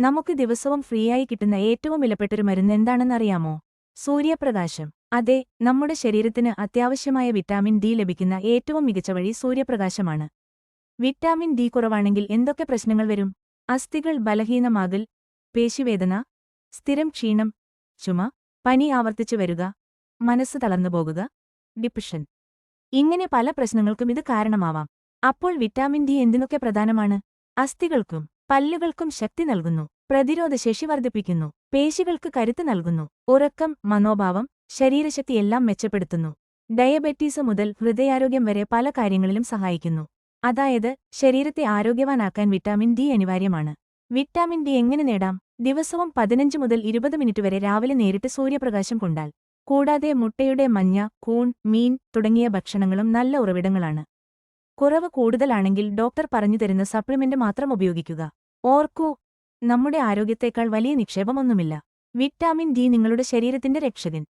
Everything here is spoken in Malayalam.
നമുക്ക് ദിവസവും ഫ്രീയായി കിട്ടുന്ന ഏറ്റവും വിലപ്പെട്ടൊരു മരുന്ന് എന്താണെന്നറിയാമോ? സൂര്യപ്രകാശം. അതെ നമ്മുടെ ശരീരത്തിന് അത്യാവശ്യമായ വിറ്റാമിൻ ഡി ലഭിക്കുന്ന ഏറ്റവും മികച്ച വഴി സൂര്യപ്രകാശമാണ്. വിറ്റാമിൻ ഡി കുറവാണെങ്കിൽ എന്തൊക്കെ പ്രശ്നങ്ങൾ വരും? അസ്ഥികൾ ബലഹീനമാകൽ പേശിവേദന സ്ഥിരം ക്ഷീണം ചുമ പനി ആവർത്തിച്ചു വരിക മനസ്സ് തളർന്നുപോകുക ഡിപ്രഷൻ. ഇങ്ങനെ പല പ്രശ്നങ്ങൾക്കും ഇത് കാരണമാവാം. അപ്പോൾ വിറ്റാമിൻ ഡി എന്തിനൊക്കെ പ്രധാനമാണ്? അസ്ഥികൾക്കും. പല്ലുകൾക്കും ശക്തി നൽകുന്നു പ്രതിരോധശേഷി വർദ്ധിപ്പിക്കുന്നു പേശികൾക്ക് കരുത്ത് നൽകുന്നു ഉറക്കം മനോഭാവം ശരീരശക്തി എല്ലാം മെച്ചപ്പെടുത്തുന്നു. ഡയബറ്റീസ് മുതൽ ഹൃദയാരോഗ്യം വരെ പല കാര്യങ്ങളിലും സഹായിക്കുന്നു. അതായത് ശരീരത്തെ ആരോഗ്യവാനാക്കാൻ വിറ്റാമിൻ ഡി അനിവാര്യമാണ്. വിറ്റാമിൻ ഡി എങ്ങനെ നേടാം? ദിവസവും പതിനഞ്ച് മുതൽ ഇരുപത് മിനിറ്റ് വരെ രാവിലെ നേരിട്ട് സൂര്യപ്രകാശം കൊണ്ടാൽ. കൂടാതെ മുട്ടയുടെ മഞ്ഞ കൂൺ മീൻ തുടങ്ങിയ ഭക്ഷണങ്ങളും നല്ല ഉറവിടങ്ങളാണ്. കുറവ് കൂടുതലാണെങ്കിൽ ഡോക്ടർ പറഞ്ഞു തരുന്ന സപ്ലിമെന്റ് മാത്രം ഉപയോഗിക്കുക. ഓർക്കൂ നമ്മുടെ ആരോഗ്യത്തേക്കാൾ വലിയ നിക്ഷേപമൊന്നുമില്ല. വിറ്റാമിൻ ഡി നിങ്ങളുടെ ശരീരത്തിന്റെ രക്ഷകൻ.